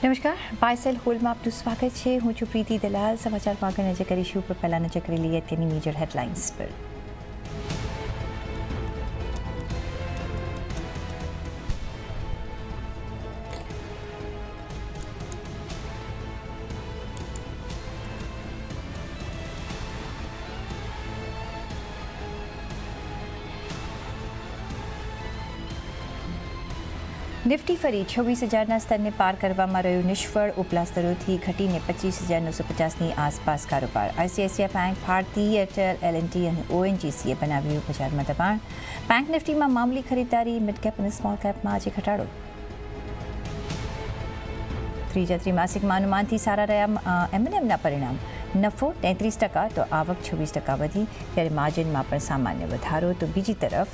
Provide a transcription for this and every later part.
નમસ્કાર પાયસેલ હોલમાં આપનું સ્વાગત છે હું છું પ્રીતિ દલાલ સમાચારમાં આગળ નજર કરીશું પણ પહેલાં નજર કરી લઈએ તેની મેજર હેડલાઇન્સ પર નિફ્ટી ફરી છવ્વીસ હજારના સ્તરને પાર કરવામાં રહ્યું નિષ્ફળ. ઉપલા સ્તરોથી ઘટીને પચીસ હજાર નવસો પચાસની આસપાસ કારોબાર. ICICI bank Bharti Airtel LNT અને ઓએનજીસીએ બનાવ્યું બજારમાં દબાણ. બેંક નિફ્ટીમાં મામૂલી ખરીદારી મિડ કેપ અને સ્મોલ કેપમાં આજે ઘટાડો. ત્રીજા ત્રિમાસિકમાં અનુમાનથી સારા રહ્યા એમએનએમના પરિણામ. નફો તેત્રીસ ટકા તો આવક છવ્વીસ ટકા વધી, ત્યારે માર્જિનમાં પણ સામાન્ય વધારો. તો બીજી તરફ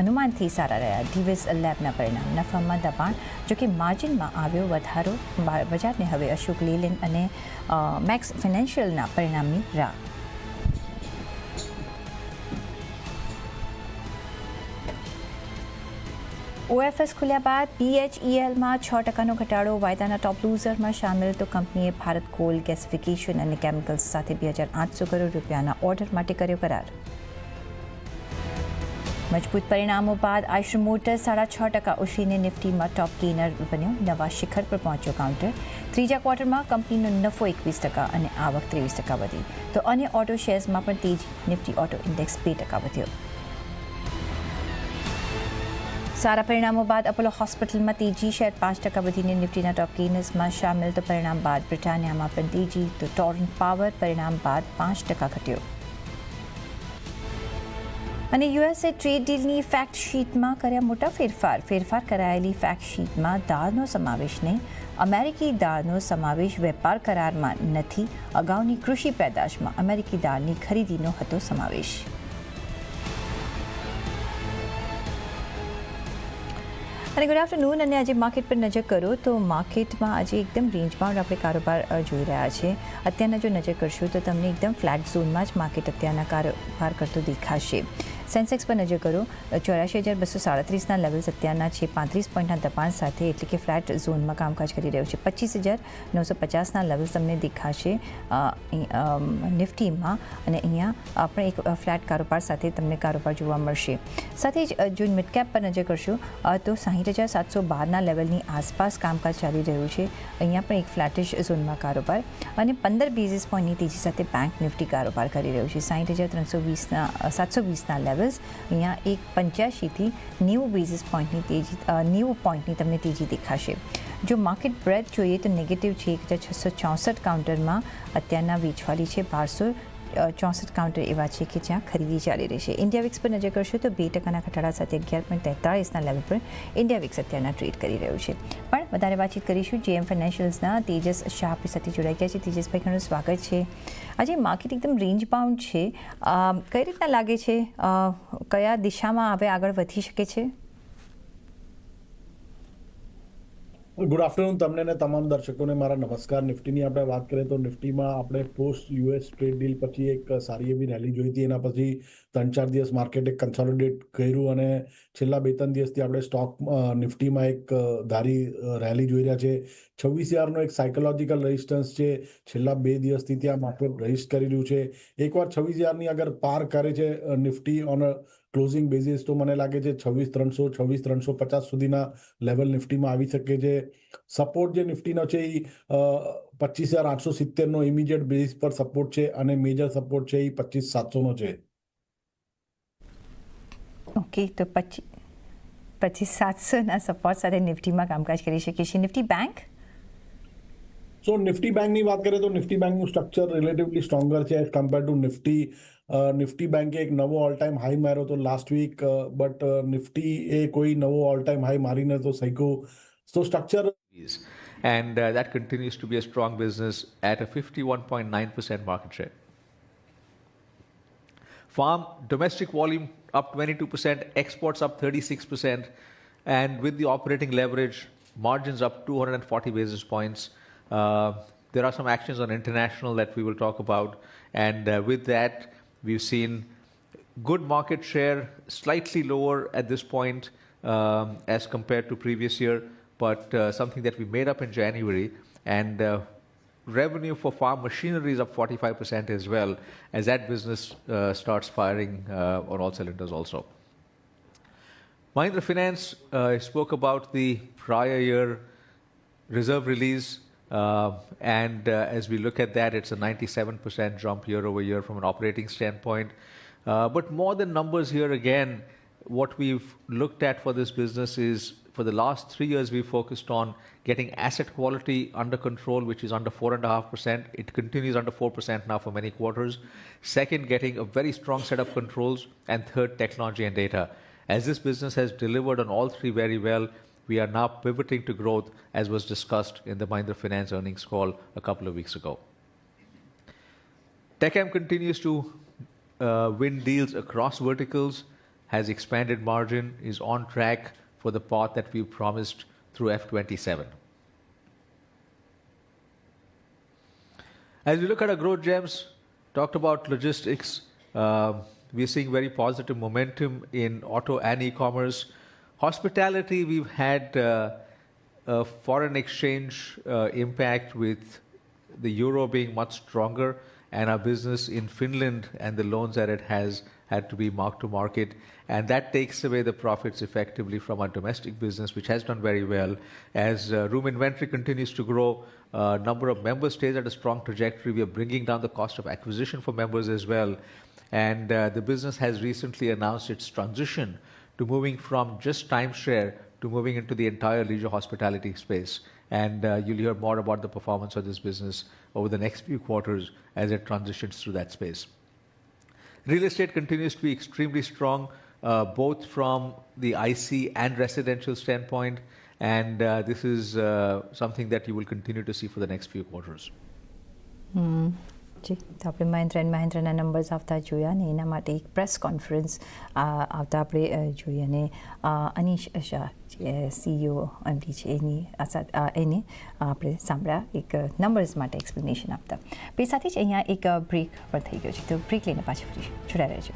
અનુમાનથી સારા રહ્યા. ડીવીએસ લેબના પરિણામ. નફામાં દબાણ, જોકે માર્જિનમાં આવ્યો વધારો. બજારને હવે અશોક લેલેન્ડ અને મેક્સ ફિનાન્શિયલના પરિણામની રાહ. ઓએફએસ ખુલ્યા બાદ પીએચઈએલમાં છ ટકાનો ઘટાડો, વાયદાના ટોપ લૂઝરમાં સામેલ તો કંપનીએ ભારત કોલ ગેસિફિકેશન અને કેમિકલ્સ સાથે બે હજાર આઠસો કરોડ રૂપિયાના ઓર્ડર માટે કર્યો કરાર. મજબૂત પરિણામો બાદ આઈશર મોટર સાડા છ ટકા ઉછીને નિફ્ટીમાં ટોપ ગેનર બન્યો. નવા શિખર પર પહોંચ્યો કાઉન્ટર ત્રીજા ક્વાર્ટરમાં કંપનીનો નફો એકવીસ ટકા અને આવક ત્રેવીસ ટકા વધી. તો અન્ય ઓટો શેર્સમાં પણ તેજી નિફ્ટી ઓટો ઇન્ડેક્સ બે ટકા વધ્યો. સારા પરિણામો બાદ અપોલો હોસ્પિટલમાં તેજી શેર પાંચ ટકા વધીને નિફ્ટીના ટોપ ગેનર્સમાં સામેલ. તો પરિણામ બાદ બ્રિટાનિયામાં પણ તેજી. તો ટોરન્ટ પાવર પરિણામ બાદ પાંચ ટકા ઘટ્યો. અને યુએસએ ટ્રેડ ડીલની ફેક્ટ શીટમાં કર્યા મોટા ફેરફાર. ફેરફાર કરાયેલી ફેક્ટ શીટમાં દાળનો સમાવેશ નહીં. અમેરિકી દાળનો સમાવેશ વેપાર કરારમાં નથી. અગાઉની કૃષિ પેદાશમાં અમેરિકી દાળની ખરીદીનો હતો સમાવેશ. અને ગુડ આફ્ટરનૂન અને આજે માર્કેટ પર નજર કરો તો માર્કેટમાં આજે એકદમ રેન્જબાઉન્ડ આપણે કારોબાર જોઈ રહ્યા છે અત્યારના જો નજર કરશો તો તમને એકદમ ફ્લેટ ઝોનમાં જ માર્કેટ અત્યારના કારોબાર કરતો દેખાશે. સેન્સેક્સ પર નજર કરો. ચોરાશી હજાર બસો સાડત્રીસના લેવલ્સ અત્યારના છે. પાંત્રીસ પોઈન્ટના દબાણ સાથે એટલે કે ફ્લેટ ઝોનમાં કામકાજ કરી રહ્યું છે. પચીસ હજાર નવસો પચાસના લેવલ્સ તમને દેખાશે. નિફ્ટીમાં અને અહીંયા આપણે એક ફ્લેટ કારોબાર સાથે તમને કારોબાર જોવા મળશે. સાથે જ જો મિડ કેપ પર નજર કરશો તો સાહીઠ હજાર સાતસો બારના લેવલની આસપાસ કામકાજ ચાલી રહ્યું છે. અહીંયા પણ એક ફ્લેટિશ ઝોનમાં કારોબાર અને પંદર બેઝિસ પોઈન્ટની તેજી સાથે બેંક નિફ્ટી કારોબાર કરી રહ્યું છે. સાહીઠ હજાર ત્રણસો વીસના સાતસો વીસના લેવલ્સ અહીંયા એક પંચ્યાસીથી નેવું બેઝિસ પોઈન્ટની તેજી નેવું પોઈન્ટની તમને તેજી દેખાશે. જો માર્કેટ બ્રેથ જોઈએ તો નેગેટિવ છે એક હજાર છસો ચોસઠ કાઉન્ટરમાં અત્યારના વેચવાલી છે બારસો ચોસઠ કાઉન્ટર એવા છે કે જ્યાં ખરીદી ચાલી રહી છે. ઇન્ડિયા વિક્સ પર નજર કરશો તો બે ટકાના ઘટાડા સાથે અગિયાર પોઈન્ટ તેતાળીસના લેવલ પર ઇન્ડિયા વિક્સ અત્યારના ટ્રેડ કરી રહ્યું છે. પણ વધારે વાતચીત કરીશું જેએમ ફાઇનાન્શિયલ્સના તેજસ શાહ આપણી સાથે જોડાઈ ગયા છે. તેજસભાઈ ઘણું સ્વાગત છે. આજે માર્કેટ એકદમ રેન્જ બાઉન્ડ છે. કઈ રીતના લાગે છે? કયા દિશામાં હવે આગળ વધી શકે છે? ગુડ આફ્ટરનૂન તમને ને તમામ દર્શકોને મારા નમસ્કાર. નિફ્ટીની આપણે વાત કરીએ તો નિફ્ટીમાં આપણે પોસ્ટ યુએસ ટ્રેડ ડીલ પછી એક સારી એવી રેલી જોઈ હતી. એના પછી ત્રણ ચાર દિવસ માર્કેટે કન્સોલિડેટ કર્યું અને છેલ્લા બે ત્રણ દિવસથી આપણે સ્ટોક નિફ્ટીમાં એક ધારી રેલી જોઈ રહ્યા છે. છવ્વીસ હજારનો એક સાયકોલોજીકલ રેઝિસ્ટન્સ છે. છેલ્લા બે દિવસથી ત્યાં માર્કેટ રજિસ્ટ કરી રહ્યું છે. એકવાર છવ્વીસ હજારની અગર પાર કરે છે નિફ્ટી ઓન ક્લોઝિંગ બેઝિસ તો મને લાગે છે છવ્વીસ ત્રણસો છવ્વીસ ત્રણસો પચાસ સુધીના લેવલ નિફ્ટીમાં આવી શકે છે. સપોર્ટ જે નિફ્ટીનો છે એ પચીસ હજાર આઠસો સિત્તેરનો ઇમિડિયેટ બેઝિસ પર સપોર્ટ છે અને મેજર સપોર્ટ છે એ પચીસ સાતસોનો છે. ઓકે તો પચીસ પચીસ સાતસોના સપોર્ટ સાથે નિફ્ટીમાં કામકાજ કરી શકીએ છીએ. Nifty bank? સો નિફ્ટી બેંકની વાત કરીએ તો નિફ્ટી બેંકનું સ્ટ્રક્ચર રિલેટિવલી સ્ટ્રોંગર છે as compare to Nifty. Nifty બેંકે એક નવો ઓલ ટાઈમ હાઈ માર્યો હતો લાસ્ટ વીક બટ નિફ્ટી એ કોઈ નવો ઓલ ટાઈમ હાઈ મારીને તો શીખ્યો તો structure is. And uh, that continues to be a strong business at a 51.9% market share. Farm domestic volume up 22%, exports up 36%, and with the operating leverage, margins up 240 basis points. Uh, there are some actions on international that we will talk about, and uh, with that, we've seen good market share, slightly lower at this point um, as compared to previous year, but uh, something that we made up in January. And uh, revenue for farm machinery is up 45% as well, as that business uh, starts firing on all cylinders also. Mahindra Finance spoke about the prior year reserve release. Uh, and uh, as we look at that, it's a 97% jump year over year from an operating standpoint. Uh, but more than numbers here again, what we've looked at for this business is for the last three years, we've focused on getting asset quality under control, which is under 4.5%. It continues under 4% now for many quarters. Second, getting a very strong set of controls. And third, technology and data. As this business has delivered on all three very well, we are now pivoting to growth, as was discussed in the Mahindra Finance earnings call a couple of weeks ago. TechM continues to uh, win deals across verticals, has expanded margin, is on track for the path that we promised through F27. As we look at our growth gems, talked about logistics, uh, we're seeing very positive momentum in auto and e-commerce. Hospitality, we've had uh, a foreign exchange uh, impact with the euro being much stronger, and our business in Finland and the loans that it has had to be marked to market, and that takes away the profits effectively from our domestic business, which has done very well. As uh, room inventory continues to grow, uh, number of members stays at a strong trajectory. We are bringing down the cost of acquisition for members as well, and uh, the business has recently announced its transition to moving from just timeshare to moving into the entire leisure hospitality space. And uh, you'll hear more about the performance of this business over the next few quarters as it transitions through that space. Real estate continues to be extremely strong, uh, both from the IC and residential standpoint, and uh, this is uh, something that you will continue to see for the next few quarters. જી તો આપણે Mahendra and મહેન્દ્રના numbers આવતા જોયા ને એના માટે એક press conference આવતા આપણે જોઈએ જોઈ અને અનીશ શાહ સીઈઓ એમડી છે, એની એને આપણે સાંભળ્યા એક નંબર્સ માટે એક્સપ્લેનેશન આપતા. એ સાથે જ અહીંયા એક બ્રેક પણ થઈ ગયો છે. તો બ્રેક લઈને પાછી ફરી જોડાઈ રહેજો.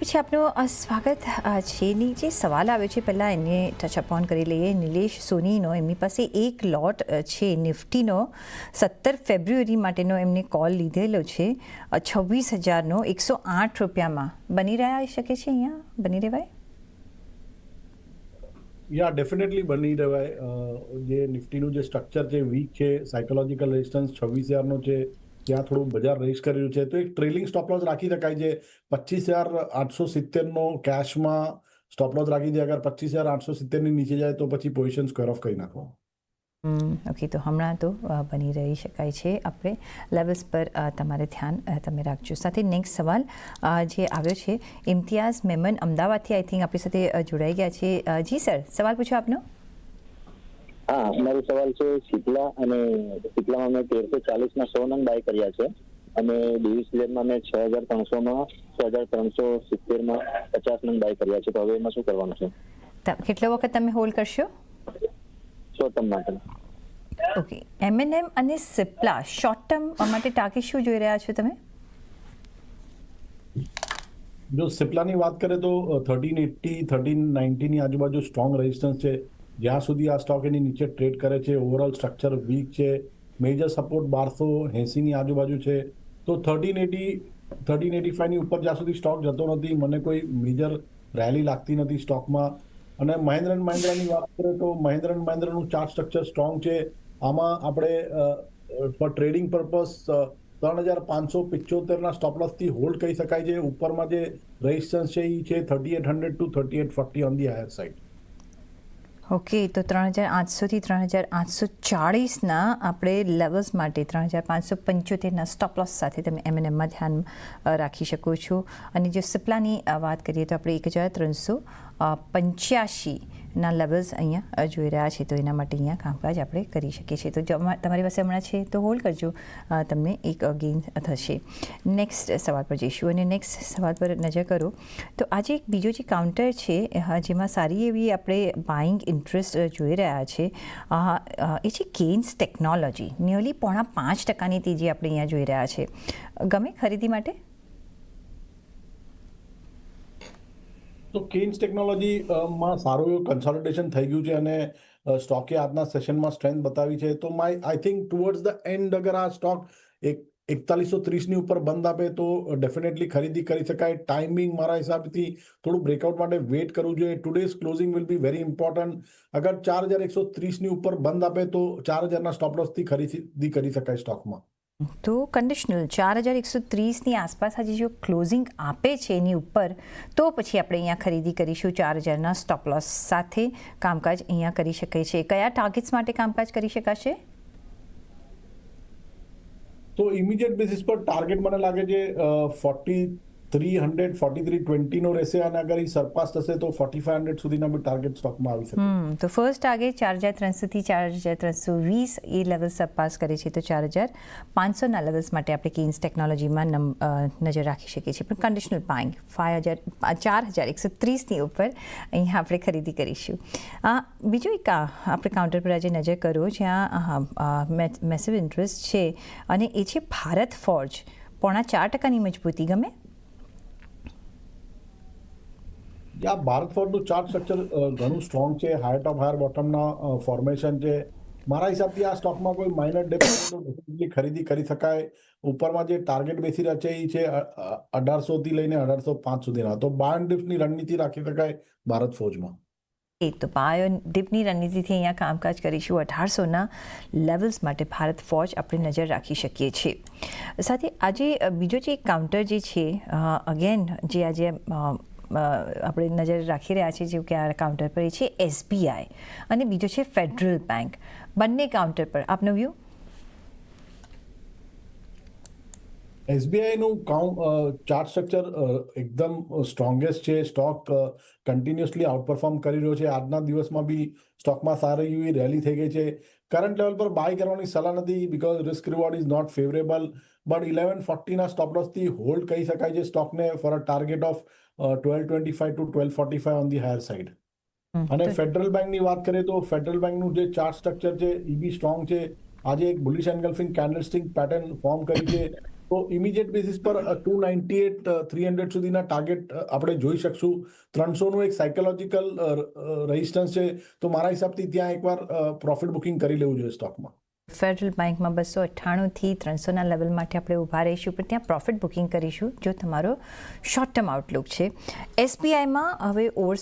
પછી આપનું સ્વાગત છે જે સવાલ આવ્યો છે, પહેલાં એને ટચ અપોન કરી લઈએ. નિલેશ સોનીનો, એમની પાસે એક લોટ છે નિફ્ટીનો. સત્તર ફેબ્રુઆરી માટેનો એમને કોલ લીધેલો છે. છવ્વીસ હજારનો એકસો આઠ રૂપિયામાં. બની રહ્યા શકે છે અહીંયા? બની રહેવાય? યા ડેફિનેટલી બની રહેવાય. જે નિફ્ટીનું જે સ્ટ્રક્ચર છે વીક છે સાયકોલોજીકલ રેઝિસ્ટન્સ છવ્વીસ હજારનો છે ત્યાં થોડું બજાર રેસ કરી રહ્યું છે. તો એક ટ્રેલિંગ સ્ટોપ લોસ રાખી શકાય છે. પચીસ હજાર આઠસો સિત્તેરનો કેશમાં સ્ટોપ લોસ રાખી દે. અગર પચીસ હજાર આઠસો સિત્તેરની નીચે જાય તો પછી પોઝિશન સ્ક્વેર ઓફ કરી નાખો. ઓકે તો હમણાં તો બની રહી શકાય છે. આપણે લેવલ્સ પર તમારે ધ્યાન તમે રાખજો. સાથે નેક્સ્ટ સવાલ જે આવ્યો છે, ઇમ્તિયાઝ મેમન અમદાવાદથી આઈ થિંક આપણી સાથે જોડાઈ ગયા છે. જી સર સવાલ પૂછો આપનો. હા મારો સવાલ છે શીતલા અને શીતલામાં મેં તેરસો ચાલીસમાં સો નંગ બાય કર્યા છે. અને ડિવિઝનમાં મેં છ હજાર ત્રણસોમાં છ હજાર ત્રણસો સિત્તેરમાં પચાસ નંગ બાય કર્યા છે. તો હવે એમાં શું કરવાનું છે? કેટલો વખત તમે હોલ્ડ કરશો? સો ટર્મ માટે. ઓકે. એમએનએમ અને સિપ્લા શોર્ટ ટર્મ માટે ટાર્ગેટ શું જોઈ રહ્યા છો તમે? જો સિપ્લાની વાત કરે તો થર્ટીન એટી થર્ટીન નાઇન્ટીની આજુબાજુ સ્ટ્રોંગ રેઝિસ્ટન્સ છે. જ્યાં સુધી આ સ્ટોક એની નીચે ટ્રેડ કરે છે ઓવરઓલ સ્ટ્રક્ચર વીક છે મેજર સપોર્ટ બારસો એંસીની આજુબાજુ છે, તો થર્ટીન એટી થર્ટીન એટી ફાઈવની ઉપર જ્યાં સુધી સ્ટોક જતો નથી, મને કોઈ મેજર રેલી લાગતી નથી સ્ટોકમાં અને મહેન્દ્ર એન્ડ મહેન્દ્રાની વાત કરીએ તો મહેન્દ્ર એન્ડ મહેન્દ્રનું ચાર્ટ સ્ટ્રક્ચર સ્ટ્રોંગ છે. આમાં આપણે ફોર ટ્રેડિંગ પર્પઝ ત્રણ હજાર પાંચસો પિચોતેરના સ્ટોપલોસથી હોલ્ડ કહી શકાય છે. ઉપરમાં જે રેઝિસ્ટન્સ છે એ છે thirty eight hundred to thirty eight forty on the higher side okay, તો ત્રણ હજાર આઠસોથી ત્રણ હજાર આઠસો ચાળીસના આપણે લેવલ્સ માટે ત્રણ હજાર પાંચસો પંચોતેરના સ્ટોપલોસ સાથે તમે એમએનએમમાં ધ્યાન રાખી શકો છો. અને જો સિપ્લાની વાત કરીએ તો આપણે એક હજાર ત્રણસો પંચ્યાસીના લેવલ્સ અહીંયા જોઈ રહ્યા છે. તો એના માટે અહીંયા કામકાજ આપણે કરી શકીએ છીએ. તો જો તમારી પાસે હમણાં છે તો હોલ્ડ કરજો. તમને એક ગેઇન થશે. નેક્સ્ટ સવાલ પર જઈશું અને નેક્સ્ટ સવાલ પર નજર કરો. તો આજે એક બીજો જે કાઉન્ટર છે જેમાં સારી એવી આપણે બાઇંગ ઇન્ટરેસ્ટ જોઈ રહ્યા છે. એ છે ગેઇન્સ ટેકનોલોજી નિયરલી પોણા પાંચ ટકાની તેજી આપણે અહીંયા જોઈ રહ્યા છે. ગમે ખરીદી માટે? તો કેન્સ ટેકનોલોજી માં સારું એવું કન્સોલિડેશન થઈ ગયું છે અને સ્ટોકે આજના સેશનમાં સ્ટ્રેન્થ બતાવી છે. તો my I think towards the end અગર આ સ્ટોક એક, એકતાલીસો ત્રીસની ઉપર બંધ આપે તો ડેફિનેટલી ખરીદી કરી શકાય. ટાઈમિંગ મારા હિસાબથી થોડું બ્રેકઆઉટ માટે વેટ કરવું જોઈએ. Today's closing will be very important અગર ચાર હજાર એકસો ત્રીસની ઉપર બંધ આપે તો ચાર હજારના સ્ટોપ ખરીદી કરી શકાય સ્ટોકમાં તો કન્ડિશનલ ચાર હજાર એકસો ત્રીસની આસપાસ આજે જો ક્લોઝિંગ આપે છે એની ઉપર, તો પછી આપણે અહીંયા ખરીદી કરીશું ચાર હજારના સ્ટોપ લોસ સાથે. કામકાજ અહીંયા કરી શકાય છે. કયા ટાર્ગેટ્સ માટે કામકાજ કરી શકાશે? તો ઇમિડિયેટ બેસિસ પર ટાર્ગેટ મને લાગે છે forty three hundred forty three ટ્વેન્ટીનો રહેશે અને અગર એ સરપાસ થશે તો ફોર્ટી ફાઈવ હંડ્રેડ સુધીના બી ટાર્ગેટ સ્ટોકમાં આવી શકે. તો ફર્સ્ટ ટાર્ગેટ ચાર હજાર ત્રણસોથી ચાર હજાર ત્રણસો વીસ એ લેવલ સરપાસ કરે છે, તો ચાર હજાર પાંચસોના લેવલ્સ માટે આપણે કેન્સ ટેકનોલોજીમાં નજર રાખી શકીએ છીએ. પણ કન્ડિશનલ બાઇંગ ફાઇવ હજાર ચાર હજાર એકસો ત્રીસની ઉપર અહીંયા આપણે ખરીદી કરીશું. બીજું એક આપણે કાઉન્ટર પર આજે નજર કરો જ્યાં મેસિવ ઇન્ટરેસ્ટ છે અને એ છે ભારત ફોર્જ પોણા ચાર ટકાની મજબૂતી ગમે? આ ભારત ફોર્ડનું ચાર્ટ સ્ટ્રક્ચર ઘણું સ્ટ્રોંગ છે હાઈ ટોપ, હાયર બોટમના ફોર્મેશન છે. મારા હિસાબથી આ સ્ટોકમાં કોઈ માઇનર ડેફિનેટલી ખરીદી કરી શકાય. ઉપરમાં જે ટાર્ગેટ બેસી રહ્યા છે એ છે અઢારસોથી લઈને અઢારસો પાંચ સુધીના. તો બાયન ડિપ્સની રણનીતિ રાખી શકાય ભારત ફોજમાં. એ તો બાયો ડિપની રણનીતિથી અહીંયા કામકાજ કરીશું. અઢારસોના લેવલ્સ માટે ભારત ફોજ આપણે નજર રાખી શકીએ છીએ. સાથે આજે બીજો જે એક કાઉન્ટર જે છે અગેન જે આજે આપણે નજર રાખી રહ્યા છીએ, જેવું કે આ કાઉન્ટર પર એ છે એસબીઆઈ અને બીજો છે ફેડરલ બેંક બંને કાઉન્ટર પર. આપનો વ્યૂ એસબીઆઈનું કાઉન્ટ ચાર્ટ સ્ટ્રક્ચર એકદમ સ્ટ્રોંગેસ્ટ છે. સ્ટોક કન્ટિન્યુઅસલી આઉટપરફોર્મ કરી રહ્યો છે. આજના દિવસમાં બી સ્ટોકમાં સારી એવી રેલી થઈ ગઈ છે. કરંટ લેવલ પર બાય કરવાની સલાહ નથી because risk reward is not favourable but eleven ફોર્ટીના stop લોસથી હોલ્ડ કહી શકાય છે સ્ટોકને for a target of twelve twenty five to twelve forty five on the higher side અને ફેડરલ બેંકની વાત કરીએ તો ફેડરલ બેંકનું જે ચાર્ટ સ્ટ્રક્ચર છે એ બી સ્ટ્રોંગ છે. આજે એક bullish engulfing candlestick pattern form કરી છે. તો ઇમિડિયેટ બેસિસ પર two ninety eight three hundred સુધીના ટાર્ગેટ આપણે જોઈ શકશું. ત્રણસોનું એક સાયકોલોજીકલ રેઝિસ્ટન્સ છે. તો મારા હિસાબથી ત્યાં એકવાર પ્રોફિટ બુકિંગ કરી લેવું જોઈએ સ્ટોકમાં ફેડરલ બેંકમાં બસો અઠ્ઠાણુંથી ત્રણસોના લેવલ માટે આપણે ઊભા રહીશું, પણ ત્યાં પ્રોફિટ બુકિંગ કરીશું, જો તમારો શોર્ટ ટર્મ આઉટલુક છે એસબીઆઈમાં હવે ઓવર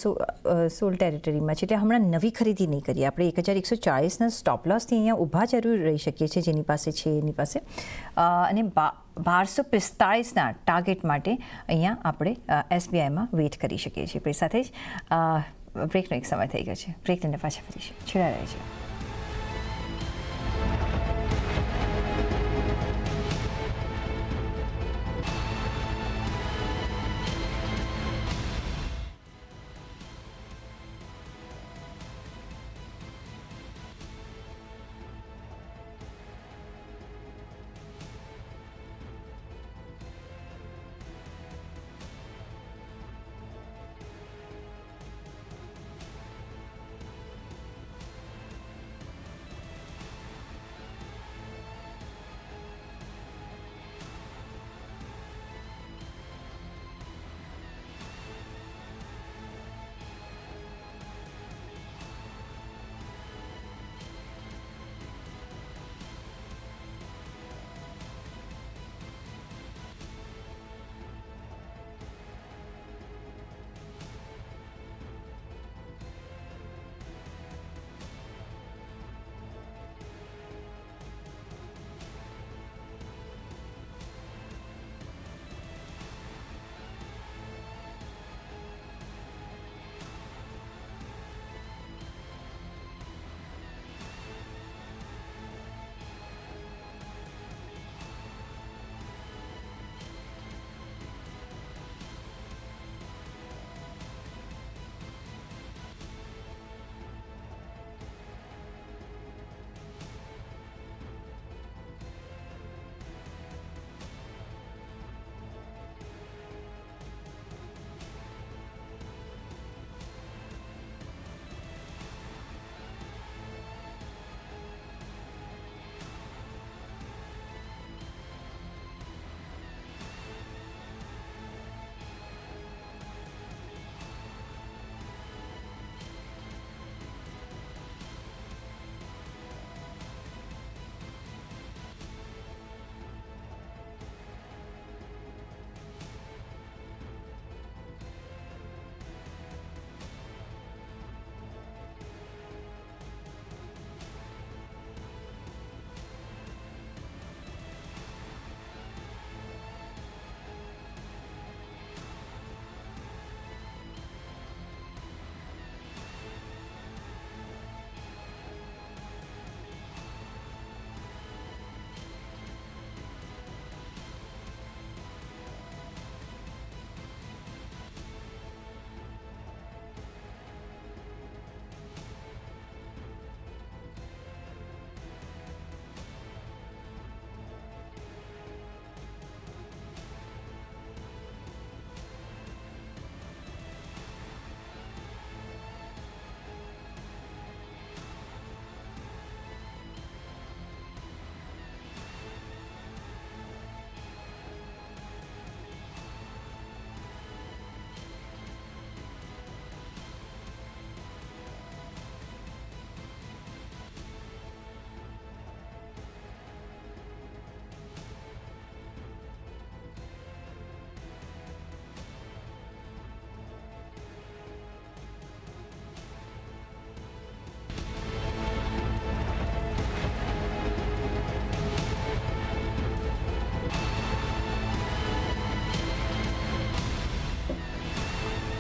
સોલ ટેરિટરીમાં છે, એટલે હમણાં નવી ખરીદી નહીં કરીએ. આપણે એક હજાર એકસો ચાળીસના સ્ટોપ લોસથી અહીંયા ઊભા જરૂર રહી શકીએ છીએ, જેની પાસે છે, એની પાસે. અને બારસો પિસ્તાળીસના ટાર્ગેટ માટે અહીંયા આપણે એસબીઆઈમાં વેઇટ કરી શકીએ છીએ. સાથે જ બ્રેકનો એક સમય થઈ ગયો છે. બ્રેક લઈને પાછા ફરીશું છેડા રહે છે.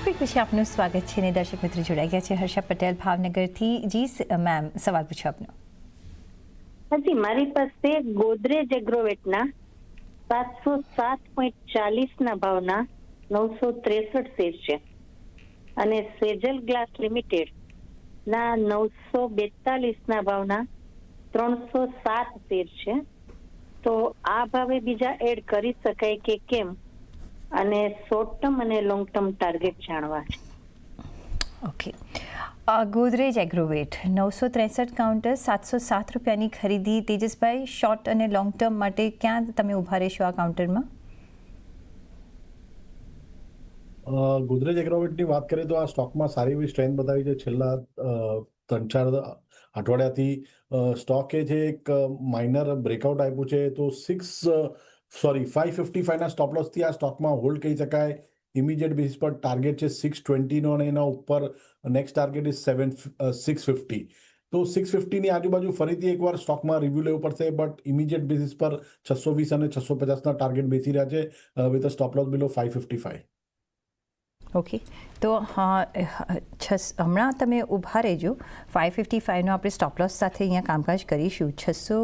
બ્રેક વિશે આપનું સ્વાગત છે ને દર્શક મિત્રો જોડાઈ ગયા છે હર્ષા પટેલ ભાવનગરથી જી મેમ સવાલ પૂછો આપનો હાજી મારી પાસે ગોદરેજ એગ્રોવેટના સાતસો સાત પોઈન્ટ ચાલીસ ના ભાવના નવસો ત્રેસઠ શેર છે અને સેજલ ગ્લાસ લિમિટેડ ના નવસો બેતાલીસ ના ભાવના ત્રણસો સાત શેર છે તો આ ભાવે બીજા એડ કરી શકાય કે કેમ અને શોર્ટ ટર્મ અને લોંગ ટર્મ ટાર્ગેટ જાણવા છે. ઓકે ગોદરેજ એગ્રોવેટ નવસો ત્રેસઠ કાઉન્ટર સાતસો સાત રૂપિયાની ખરીદી તેજસભાઈ શોર્ટ અને લોંગ ટર્મ માટે ક્યાં તમે ઊભા રહેશો આ કાઉન્ટરમાં અ, ગોદરેજ એગ્રોવેટની વાત કરીએ તો આ સ્ટોકમાં સારી એવી સ્ટ્રેન્થ બતાવી છે. છેલ્લા ત્રણ ચાર અઠવાડિયાથી સ્ટોકે જે એક માઇનર બ્રેકઆઉટ આપ્યું છે તો સિક્સ સોરી ફાઈવ ફિફ્ટી ફાઈવના સ્ટોપ લોસથી આ સ્ટોકમાં હોલ્ડ કહી શકાય. ઇમિડિયેટ બેસિસ પર ટાર્ગેટ છે સિક્સ ટ્વેન્ટીનો અને એના ઉપર next target is seven six fifty તો સિક્સ ફિફ્ટીની આજુબાજુ ફરીથી એકવાર સ્ટોકમાં રિવ્યુ લેવું પડશે બટ ઇમિડિયેટ બેસિસ પર છસો વીસ અને છસો પચાસના ટાર્ગેટ બેસી રહ્યા છે with a stop loss below five fifty five okay તો, હા છસ, હમણાં તમે ઊભા રહેજો. ફાઇવ ફિફ્ટી ફાઇવનો આપણે સ્ટોપલોસ સાથે અહીંયા કામકાજ કરીશું. છસો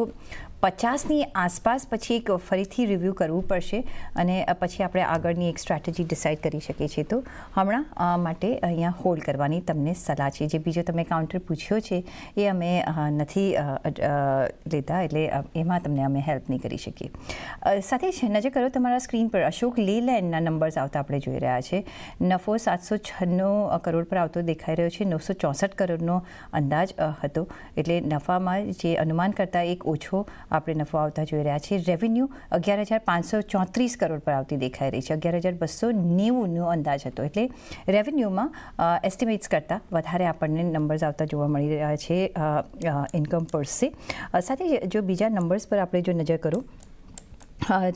પચાસની આસપાસ પછી એક ફરીથી રિવ્યૂ કરવું પડશે અને પછી આપણે આગળની એક સ્ટ્રેટેજી ડિસાઇડ કરી શકીએ છીએ તો હમણાં માટે અહીંયા હોલ્ડ કરવાની તમને સલાહ છે. જે બીજો તમે કાઉન્ટર પૂછ્યો છે, એ અમે નથી લેતા એટલે એમાં તમને અમે હેલ્પ નહીં કરી શકીએ. સાથે જ નજર કરો તમારા સ્ક્રીન પર અશોક લેલેન્ડના નંબર્સ આવતા આપણે જોઈ રહ્યા છે. નફો સાતસો છન્નું કરોડ પર આવતો દેખાઈ રહ્યો છે. નવસો ચોસઠ કરોડનો અંદાજ હતો. એટલે નફામાં જે અનુમાન કરતાં એક ઓછો આપણે નફો આવતા જોઈ રહ્યા છીએ. રેવન્યુ અગિયાર હજાર પાંચસો ચોત્રીસ કરોડ પર આવતી દેખાઈ રહી છે. અગિયાર હજાર બસો નેવુંનો અંદાજ હતો. એટલે રેવન્યુમાં એસ્ટિમેટ્સ કરતાં વધારે આપણને નંબર્સ આવતા જોવા મળી રહ્યા છે ઇન્કમ પર સાથે જો બીજા નંબર્સ પર આપણે જો નજર કરો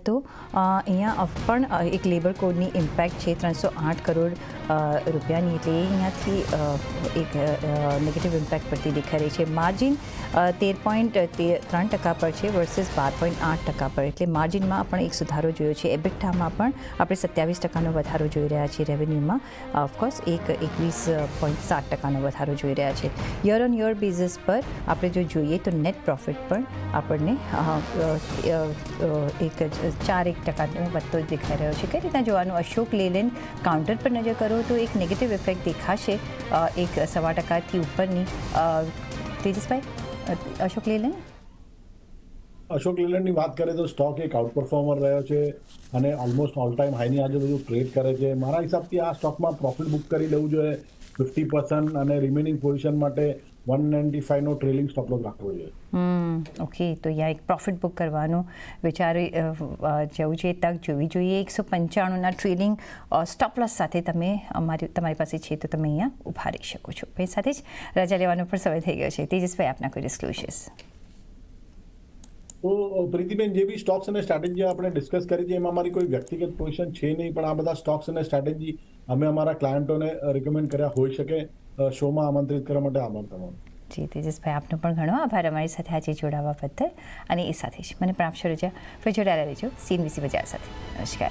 તો અહીંયા પણ એક લેબર કોડની ઇમ્પેક્ટ છે ત્રણસો આઠ કરોડ રૂપિયાની. એટલે અહીંયાથી એક નેગેટિવ ઇમ્પેક્ટ પડતી દેખાઈ રહી છે. માર્જિન તેર પોઈન્ટ ત્રણ ટકા પર છે વર્સિસ બાર પોઈન્ટ આઠ ટકા પર. એટલે માર્જિનમાં પણ એક સુધારો જોયો છે. એબિટામાં પણ આપણે સત્યાવીસ ટકાનો વધારો જોઈ રહ્યા છીએ રેવન્યુમાં ઓફકોર્સ એક, એકવીસ પોઈન્ટ સાત ટકાનો વધારો જોઈ રહ્યા છે. યર ઓન યર બેઝિસ પર આપણે જો જોઈએ તો નેટ પ્રોફિટ પણ આપણને એક જ ચાર એક ટકાનો વધતો દેખાઈ રહ્યો છે. કઈ રીતના જોવાનું અશોક લેલેન્ડ કાઉન્ટર પર નજર કરો તો એક નેગેટિવ ઇફેક્ટ દેખાશે. એક સવા ટકાથી ઉપરની તેજસભાઈ, અશોક લેલેન્ડ? અશોક લેલેન્ડની વાત કરીએ તો સ્ટોક એક આઉટ પરફોર્મર રહ્યો છે અને ઓલમોસ્ટ ઓલ ટાઈમ હાઈની આજુબાજુ ટ્રેડ કરે છે. મારા હિસાબથી આ સ્ટોકમાં પ્રોફિટ બુક કરી લેવું જોઈએ. ફિફ્ટી પર્સન્ટ અને રિમેનિંગ પોઝિશન માટે વન નાઇન્ટી ફાઈવનો ટ્રેલિંગ સ્ટોપ લોસ રાખવો જોઈએ. હમ ઓકે તો અહીંયા એક પ્રોફિટ બુક કરવાનું. વિચારી જવું જોઈએ તક જોવી જોઈએ. એકસો પંચાણુંના ટ્રેલિંગ સ્ટોપલોસ સાથે તમે અમારી તમારી પાસે છે તો તમે અહીંયા ઊભા રહી શકો છો. એ સાથે જ રજા લેવાનો પણ સમય થઈ ગયો છે. તેજસભાઈ આપના કોઈ ડિસ્ક્લોઝર્સ તો પ્રીતિબેન જે બી સ્ટોક્સ અને સ્ટ્રેટેજી આપણે ડિસ્કસ કરી છે એમાં અમારી કોઈ વ્યક્તિગત પોઝિશન છે નહીં પણ આ બધા સ્ટોક્સ અને સ્ટ્રેટેજી અમે અમારા ક્લાયન્ટોને રેકમેન્ડ કર્યા હોઈ શકે. શોમાં આમંત્રિત કરવા માટે આભાર તમારો. જી, તેજસભાઈ, આપનો પણ ઘણો આભાર અમારી સાથે આજે જોડાવા બદલ. અને એ સાથે જ મને પણ આપશો રજા ફરી જોડાયેલા રહેજો. સીનબીસી બજાર સાથે. નમસ્કાર.